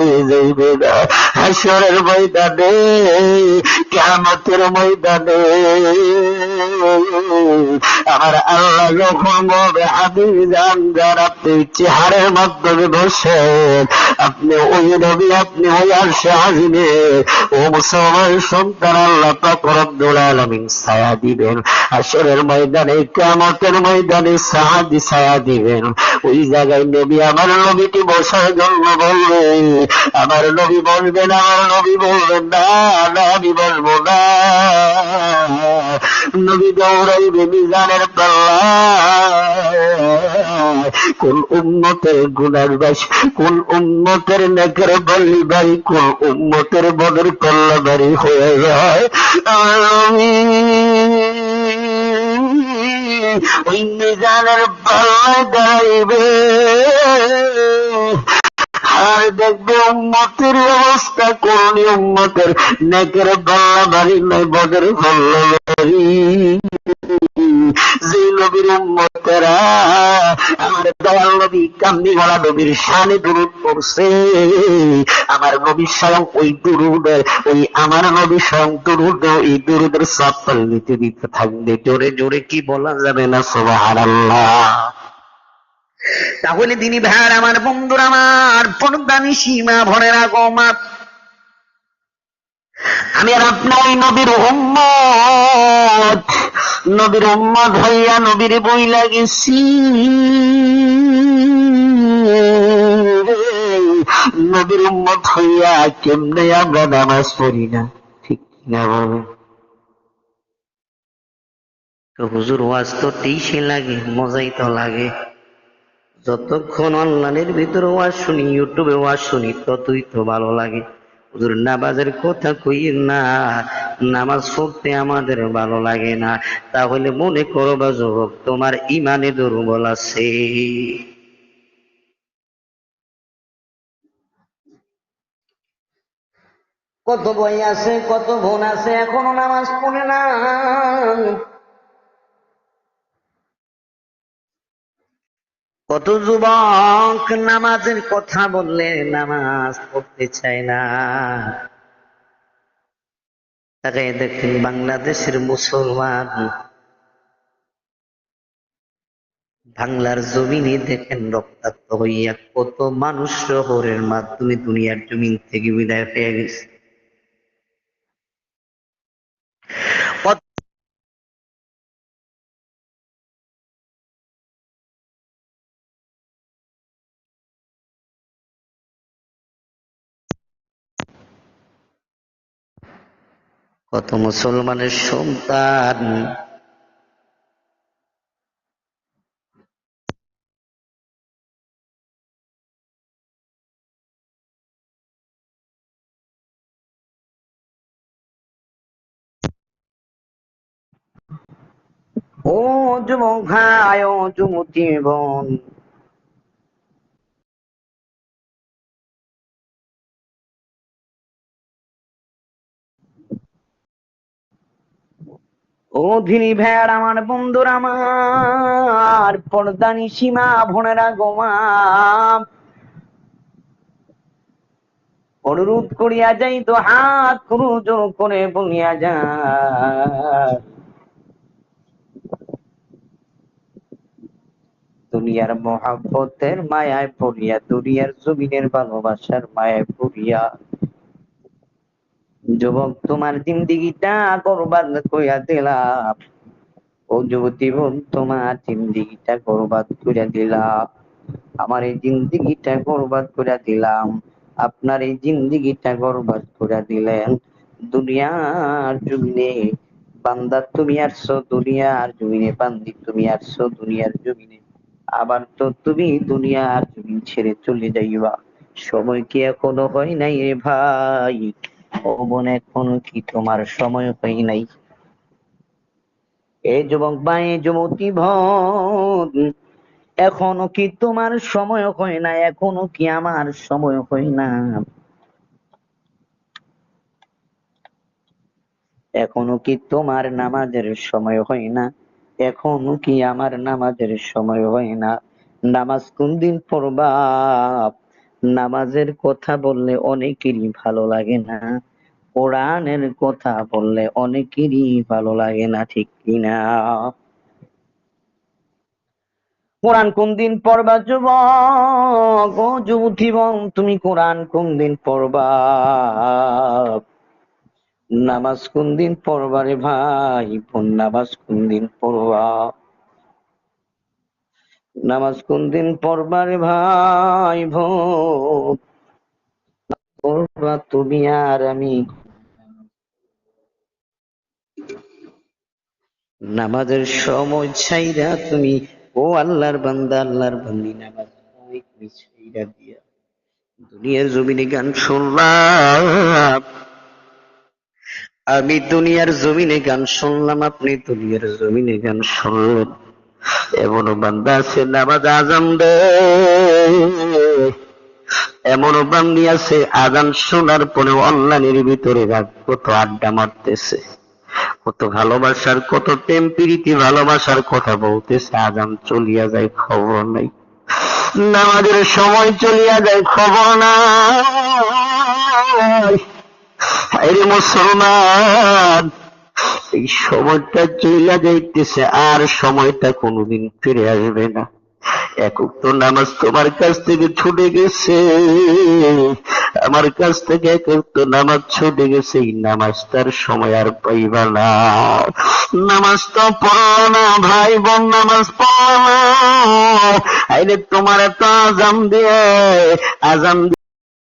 হয়ে যাইবে না হাসরের ময়দানে কেমতের ময়দানে। আমার আল্লাহ যখন হাবিব, যান আপনি চেহারের মাধ্যমে বসেন। আপনি ওই নবী, আপনি ওই আরশে আজিমে ও মুসলমান সন্তান, আল্লাহ পাক রব্বুল আলামিন ছায়া দিবেন। আসরের ময়দানে, কিয়ামতের ময়দানে সাহাদি ছায়া দিবেন। ওই জায়গায় নবী, আমার নবীটি বসার জন্য বলবে আমার নবী বলবেন আমার নবী বলবেন না না, আমি বলব না। নবী দৌড়াইবে মিজানের কোন উন্মতের গুণার বাস, কোন উন্মতের নেকের বল্লি বাড়ি কোন উন্মতের বদর কল্লা বাড়ি হয়ে যায়। নবী ওই মিজানের পাল্লায় দাঁড়াইবে। আর দেখবে অবস্থা উম্মতের নেকের যে নবীর আমার দয়াল নবী কান্দি গলা নবীর দুরুদ পড়ছে। আমার নবী স্বয়ং ওই দুরুদের, ওই আমার নবী স্বয়ং দুরুদ এই দুরুদের সপ্তাহ নিতে দিতে থাকবে। জোরে জোরে কি বলা যাবে না, সুবহানাল্লাহ। তাহলে তিনি ভাইয়ার আমার বন্ধুর আমার পর্দানি সীমা ভরে রাখো মা আমি আর আপনার নবীর উম্মত। নবীর উম্মত হইয়া নবীর বই লাগেছি। নবীর উম্মত হইয়া কেমনে আমরা নামাজ পড়ি না? ঠিক না বলেন তো হুজুর ওয়াজ তো তেইশে লাগে, মজাই তো লাগে। যতক্ষণ অনলাইনের ভিতরে ওয়াজ শুনি, ইউটিউবে ওয়াজ শুনি, ততই তো ভালো লাগে। হুজুর, নামাজের কথা কই না, নামাজ পড়তে আমাদের ভালো লাগে না। তাহলে মনে করো বা যুবক, তোমার ইমানে দুর্বল আছে। কত বই আছে, কত বোন আছে, এখনও নামাজ পড়ে না কত যুবক নামাজের কথা বললে নামাজ পড়তে চায় না। তাকে দেখেন বাংলাদেশের মুসলমান। বাংলার জমিনে দেখেন রক্তাক্ত হইয়া কত মানুষ শহরের মাধ্যমে দুনিয়ার জমিন থেকে বিদায় পেয়ে গেছে কত কত মুসলমানের সন্তান। ও যুবক ভাই ও যুবতী বোন। ও ধিনী ভেড় আমার বন্ধুর আমার, পর্দানি সীমা ভনেরা গোমা অনুরোধ করিয়া যাই তো হাত ক্রুজ করে বলিয়া যায় দুনিয়ার মহাব্বতের মায়ায় পড়িয়া দুনিয়ার জমিনের ভালোবাসার মায়ায় পড়িয়া যুবক, তোমার জিন্দিগিটা বরবাদ কইয়া দিলাম। ও যুবতী বোন, তোমার জিন্দিগিটা বরবাদ কইরা দিলাম। আমার এই জিন্দিগিটা বরবাদ কইরা দিলাম। আপনার এই জিন্দিগিটা বরবাদ কইরা দিলেন। দুনিয়ার জমিনে বান্দা তুমি আসছো, দুনিয়ার জমিনে বান্দি তুমি আসছো, দুনিয়ার জমিনে। আবার তো তুমি দুনিয়ার জমিন ছেড়ে চলে যাইবা। সময় কি এখনও হয় নাই রে ভাই? ও এখনও কি তোমার সময় হয় নাই? এ যুবক ভাই, যুবতী বোন এখনও কি তোমার সময় হয় না এখনও কি আমার সময় হয় না? এখনও কি তোমার নামাজের সময় হয় না? এখনও কি আমার নামাজের সময় হয় না? নামাজ কোন দিন পড়বা? নামাজের কথা বললে অনেকেরই ভালো লাগে না। কোরআনের কথা বললে অনেকেরই ভালো লাগে না, ঠিক কিনা? কোরআন কোন দিন পড়বা যুবক? ও যুবতী তুমি কোরআন কোন দিন পড়বা? নামাজ কোন দিন পড়বা রে ভাই? বোন নামাজ কোন দিন পড়বা? নামাজ কোন দিন পড়বা রে ভাই পড়বা তুমি আর আমি। নামাজের সময় ছাইরা তুমি, ও আল্লাহর বান্দা, আল্লাহর বান্দি, নামাজ ছাইরা দিয়া। দুনিয়ার জমিনে গান শুনলাম, আমি দুনিয়ার জমিনে গান শুনলাম, আপনি দুনিয়ার জমিনে গান শুনলেন। এমনও বান্দা আছে, নামাজ আজান দে। এমনও বান্দি আছে, আজান শোনার পরে অনলাইনের ভিতরে রাত কত আড্ডা মারতেছে। কত ভালোবাসার, কত প্রেম প্রীতি, ভালোবাসার কথা বলতেছে, আজান চলিয়া যায়, খবর নাই। নামাজের সময় চলিয়া যায়, খবর নাই। মুসলমান! এই সময়টা চলিয়া যাইতেছে, আর সময়টা কোনোদিন ফিরে আসবে না। একক তো নামাজ তোমার কাছ থেকে ছুটে গেছে। আমার কাছ থেকে একক তো নামাজ ছুটে গেছে। এই নামাজ তার সময় আর পাইবা না। নামাজ তো পড়ো না ভাই বোন নামাজ পড়ো না। আইলে তোমার তো আজাম দিয়ে আজাম